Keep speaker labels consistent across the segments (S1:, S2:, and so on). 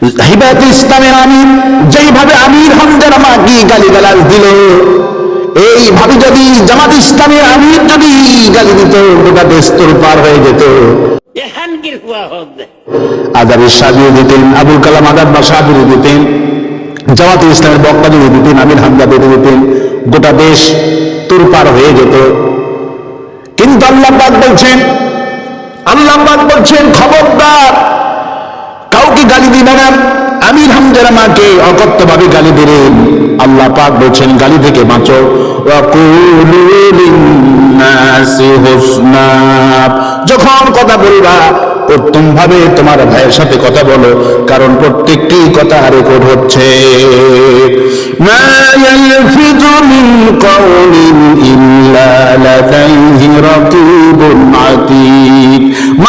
S1: হিবাত ইসলামের আমির যেইভাবে আমির হামজার মাকে গালিগালাজ দিল এইভাবে যদি জামাত ইসলামের আমির যদি গালি দিত গোটা দেশ তোর পার হয়ে যেত। আজাবের সাজিয়ে দিতেন আবুল কালাম আজাদ বা সাহাবিরে দিতেন জামাত ইসলামের বক্তা যদি দিতেন আমির হামজা বেঁধে দিতেন গোটা দেশ তোর পার হয়ে যেত। কিন্তু আল্লাহ পাক বলছেন আল্লাহ পাক বলছেন খবরদার দিবে না আমির হামজার মাকে অকথ্যভাবে গালি দিলেন আল্লাহ পাক বলছেন, গালি থেকে বাঁচো। যখন কথা বলবা উত্তম ভাবে তোমার ভাইয়ের সাথে কথা বলো, কারণ প্রত্যেকটি কথা রেকর্ড হচ্ছে। ইল্লা লাদাইহি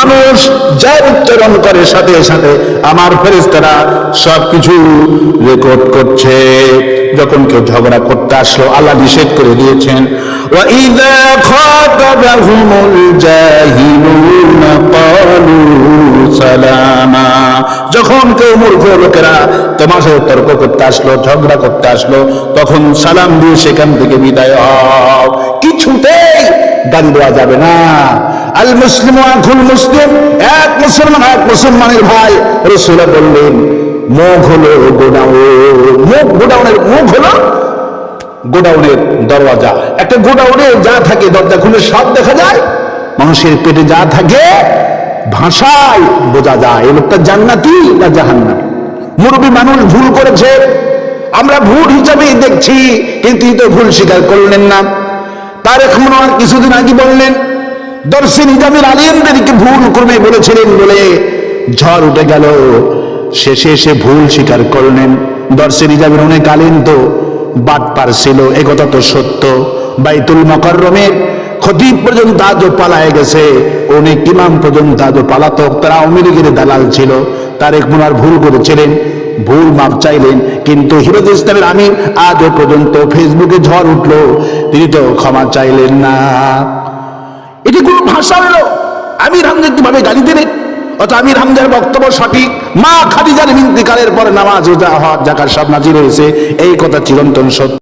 S1: মানুষ যা উচ্চারণ করে সাথে সাথে আমার ফেরেশতারা সবকিছু রেকর্ড করছে। যখন কেউ ঝগড়া করতে আসলো, আল্লাহ নিষেধ করে দিয়েছেন যখন কেউ মূর্খ লোকেরা তোমার সাথে তর্ক করতে আসলো, ঝগড়া করতে আসলো, তখন সালাম দিয়ে সেখান থেকে বিদায় কিছুতেই গালি দেওয়া যাবে না। আল মুসলিম আখুল মুসলিম, এক মুসলমান, এক মুসলমানের ভাই। রসুলা বললেন, মুখ হলো গোডাউন। মুখ গোডাউনের, মুখ হলো গোডাউনের দরওয়াজা। একটা গোডাউনে যা থাকে, দরজা খুলে সব দেখা যায়। মানুষের পেটে যা থাকে, ভাষায় বোঝা যায়। এই লোকটা জান্নাতি না জাহান্নামী? মুরব্বী মানুষ ভুল করেছে। আমরা ভুল হিসাবেই দেখছি, কিন্তু তো ভুল স্বীকার করলেন না। তার এখন কিছুদিন আগে বললেন দর্শী নিজামের আলিয়ানদেরকে ভুল করবে বলেছিলেন বলে ঝড় উঠে গেল। শেষে এসে ভুল স্বীকার করলেন। দর্শী নিজামের অনেক আলিম তো বাট পারছিল, এ কথা তো সত্য। বাইতুল মকরমের খতিব পর্যন্ত আজও পালায় গেছে, অনেক ইমাম পর্যন্ত আজও পালাতক, তারা আওয়ামী লীগের দালাল ছিল। তার এক মনার ভুল করেছিলেন, ভুল মাপ চাইলেন, কিন্তু হিরোজ ইসলামের আমির আজও পর্যন্ত ফেসবুকে ঝড় উঠল, তিনি তো ক্ষমা চাইলেন না। এটি কোন ভাষা হলো। আমির হামদের কীভাবে গালি দিলেন অত আমির হামদের বক্তব্য সঠিক। মা খাদিজার ইন্তিকালের পরে নামাজ রোজা হজ সব নাজির হয়েছে। এই কথা চিরন্তন সত্য।